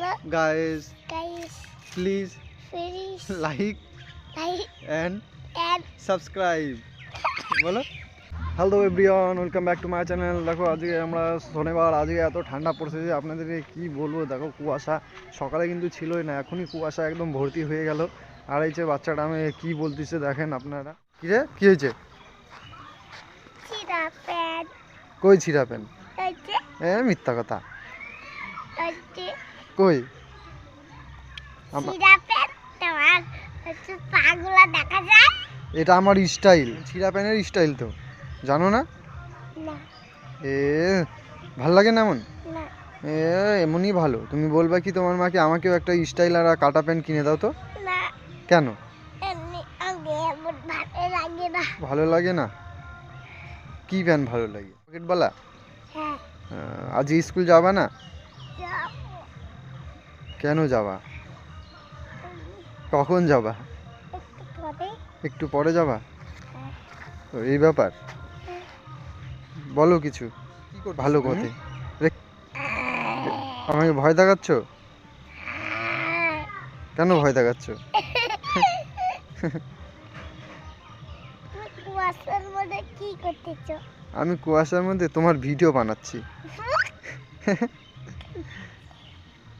hello, guys guys. please Please like like and and subscribe বলো? Hello everyone welcome back to my channel দেখো আজকে আমরা শনিবার আজকে এত ঠান্ডা পড়ছে যে আপনাদেরকে কি বলব? দেখো কুয়াশা। সকালে কিন্তু ছিলই না এখনই কুয়াশা একদম ভর্তি হয়ে গেল। আর এই যে বাচ্চাটা আমি কি বলতেছে দেখেন আপনারা। কি রে? কি হয়েছে? কই ছিঁড়া পেন হচ্ছে এ মিথ্যা কথা। কই? আমা- তোমার হচ্ছে পাগুলা দেখা যায়? এটা আমার স্টাইল। ছিঁড়া প্যানের স্টাইল তো। জানো না? এ ভালো লাগে না এমন? এ এমনই ভালো। তুমি বলবে কি তোমার মাকে আমাকেও একটা স্টাইল আর কাটা প্যান্ট কিনে দাও তো। কেন? ভালো লাগে না। কি প্যান্ট ভালো লাগে? পকেটবালা হ্যাঁ। আজ স্কুল যাবা না। কেন যাবা? কখন যাবা? একটু পরে। যাবা? হ্যাঁ। তো এই ব্যাপার। বলো কিছু। ভালো কথা আমাকে ভয় দেখাচ্ছ? কেন ভয় দেখাচ্ছ? তুমি কুয়াশার মধ্যে কি করতেছো? আমি কুয়াশার মধ্যে তোমার ভিডিও বানাচ্ছি।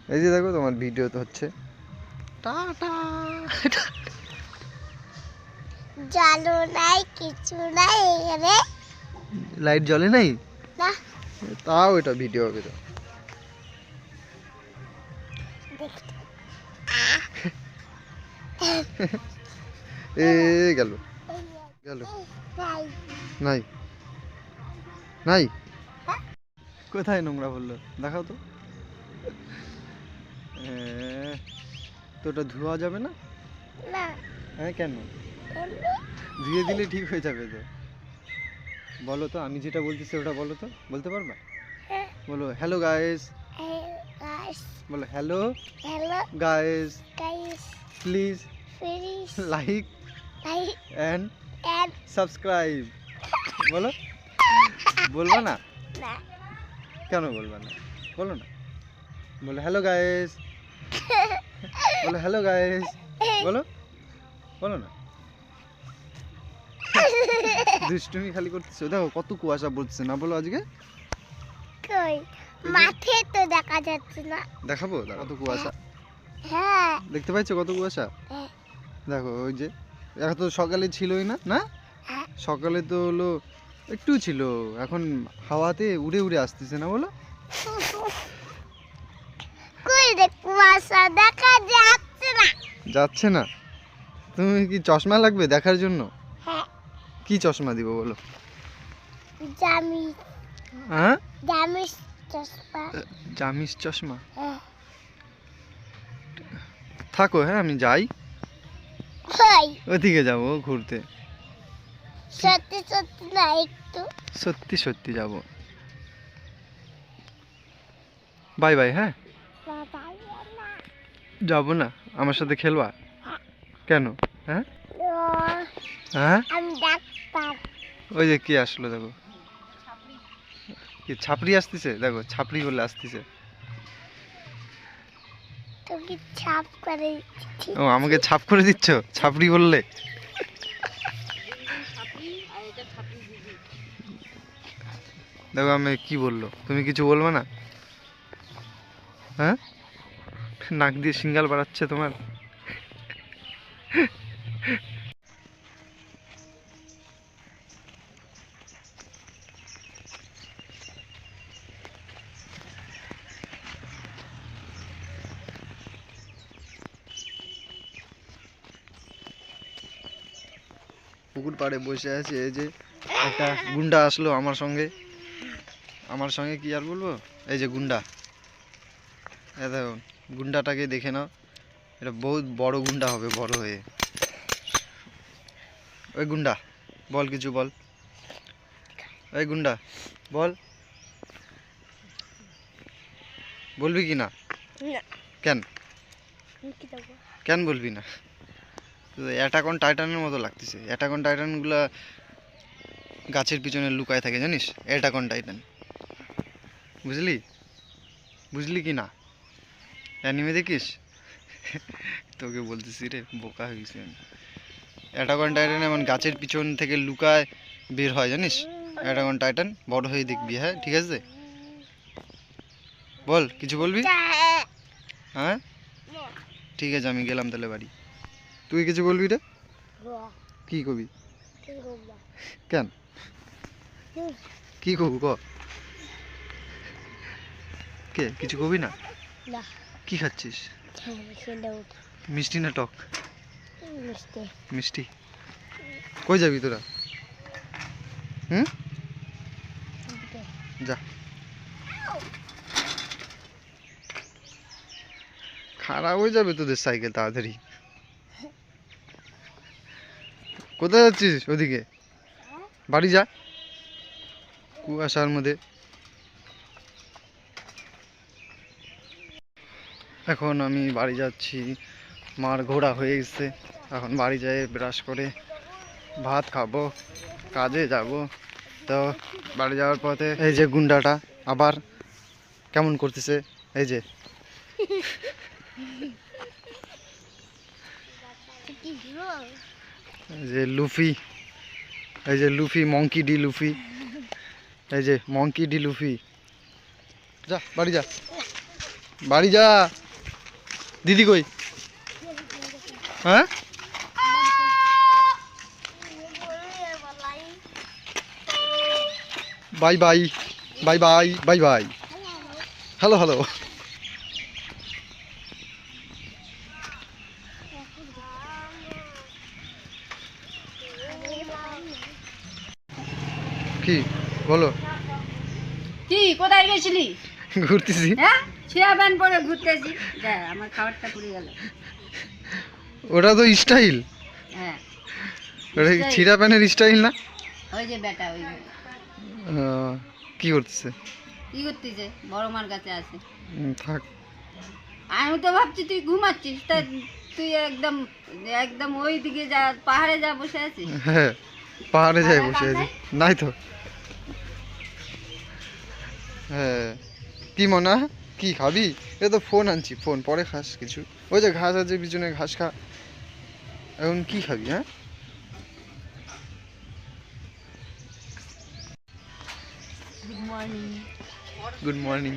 এই যে দেখো তোমার ভিডিও তো হচ্ছে। জালো নাই কিছু নাই এখানে। লাইট জ্বলে নাই? না। তাও এটা ভিডিও হবে তো। এ গেল। গেল। নাই। নাই। নাই। কোথায় নোংরা বলল দেখাও তো। তো ওটা ধোয়া যাবে না? না। হ্যাঁ কেন? ধুয়ে দিলে ঠিক হয়ে যাবে তো। বলো তো আমি যেটা বলতেছি ওটা বলো তো। বলতে পারবা? হ্যাঁ। বলো হ্যালো গাইস বলো hello hello guys guys please please like like and and subscribe বলো। বলব না? না। কেন বলব না? বলো না। বলো হ্যালো গাইস বলো হ্যালো গাইস বলো। বলো না। দুষ্টুমি খালি করতেছো। দেখো কত কুয়াশা পড়ছে। না বলো আজকে? কই? মাঠে তো দেখা যাচ্ছে না। দেখাবো? দেখো কত কুয়াশা? হ্যাঁ। দেখতে পাচ্ছ কত কুয়াশা? হ্যাঁ। দেখো ওই যে এখন তো সকালে ছিলই না না? হ্যাঁ। সকালে তো হলো একটু ছিল। এখন হাওয়াতে উড়ে উড়ে আসতেছে না বলো? কুয়াশা দেখা যাচ্ছে না। যাচ্ছে না? তুমি কি চশমা লাগবে দেখার জন্য? হ্যাঁ। কি চশমা দিব বলো? জামি হ্যাঁ? জামি চশমা। জামিস চশমা? হ্যাঁ। থাকো হ্যাঁ আমি যাই। ওদিকে যাব ঘুরতে। সত্যি সত্যি না একটু। সত্যি সত্যি যাব। বাই বাই হ্যাঁ? যাব না? আমার সাথে খেলবা? কেন? হ্যাঁ? হ্যাঁ? ওই যে কি আসলো দেখো। কি ছাপড়ি আসতেছে? দেখো ছাপড়ি বলে আসতেছে। ছাপ করে ও আমাকে ছাপ করে দিচ্ছ? ছাপড়ি বললে? দেখো আমি কি বলল? তুমি কিছু বলবে না? হ্যাঁ? নাক দিয়ে সিঙ্গাল বাড়াচ্ছে তোমার। পুকুর পাড়ে বসে আছে, এই যে একটা গুন্ডা আসলো আমার সঙ্গে। আমার সঙ্গে কি আর বলব? এই যে গুন্ডা। এ দেখো। গুন্ডাটাকে দেখে নাও। এটা বহুত বড় গুন্ডা হবে বড় হয়ে। ওই গুন্ডা বল কিছু বল। ওই গুন্ডা বল। বলবি কি না? কেন? কেন বলবি না? অ্যাটাকন টাইটানের মতো লাগতেছে। অ্যাটাকন টাইটানগুলা গাছের পিছনে লুকায় থাকে জানিস? অ্যাটাকন টাইটান বুঝলি? বুঝলি কি না? অ্যানিমে দেখিস? তোকে বলতেছি রে, বোকা হয়ে গেছি আমি। অ্যাটাগন টাইটান এমন গাছের পিছন থেকে লুকায় বের হয়, জানিস? অ্যাটাগন টাইটান, বড় হয়ে দেখবি হ্যাঁ? ঠিক আছে? বল, কিছু বলবি? হ্যাঁ? ঠিক আছে, আমি গেলাম তাহলে বাড়ি। তুই কিছু বলবি রে? কি কবি? কেন? কি কবু ক? কে, কিছু কবি না? না। কি খাচ্ছিস? মিষ্টি না টক? মিষ্টি। কই যাবি তোরা? হুম? যা। খারাপ হয়ে যাবে তোদের সাইকেল তাড়াতাড়ি। কোথায় যাচ্ছিস ওদিকে? বাড়ি যা। কুয়াশার মধ্যে। এখন আমি বাড়ি যাচ্ছি। মার ঘোড়া হয়ে গেছে। এখন বাড়ি যেয়ে ব্রাশ করে ভাত খাব, কাজে যাব। তো বাড়ি যাওয়ার পথে এই যে গুন্ডাটা আবার কেমন করতেছে, এই যে। যে লুফি, এই যে লুফি মঙ্কি ডি লুফি। এই যে মঙ্কি ডি লুফি। যা, বাড়ি যা। বাড়ি যা। দিদি কই? হ্যাঁ? Bye bye bye bye bye bye. Hello hello. কি বলো। কি কোথায় গেছিলি? ঘুরতেছি। হ্যাঁ? ছিঁড়া প্যান্ট পরে ঘুরতেছি। যা আমার খাবারটা পুড়ে গেল। ওটা তো স্টাইল। হ্যাঁ। ওটা? ছিঁড়া প্যানের স্টাইল না? ওই যে বেটা ওই কি করতেছে? কি করতেছে? বড় মার কাছে আছে। থাক। আমি তো ভাবছি তুই ঘুমাচ্ছিস তা তুই একদম একদম ওই দিকে যা পাহাড়ে যা বসে আছিস। হ্যাঁ পাহাড়ে যাই বসে আছি। নাই তো। হ্যাঁ। কি মনে? হয়? কি খাবি? এ তো ফোন আনছি ফোন পরে খাস কিছু। ওই যে ঘাস আছে পিছনে ঘাস খা। এখন কি খাবি হ্যাঁ? Good morning good morning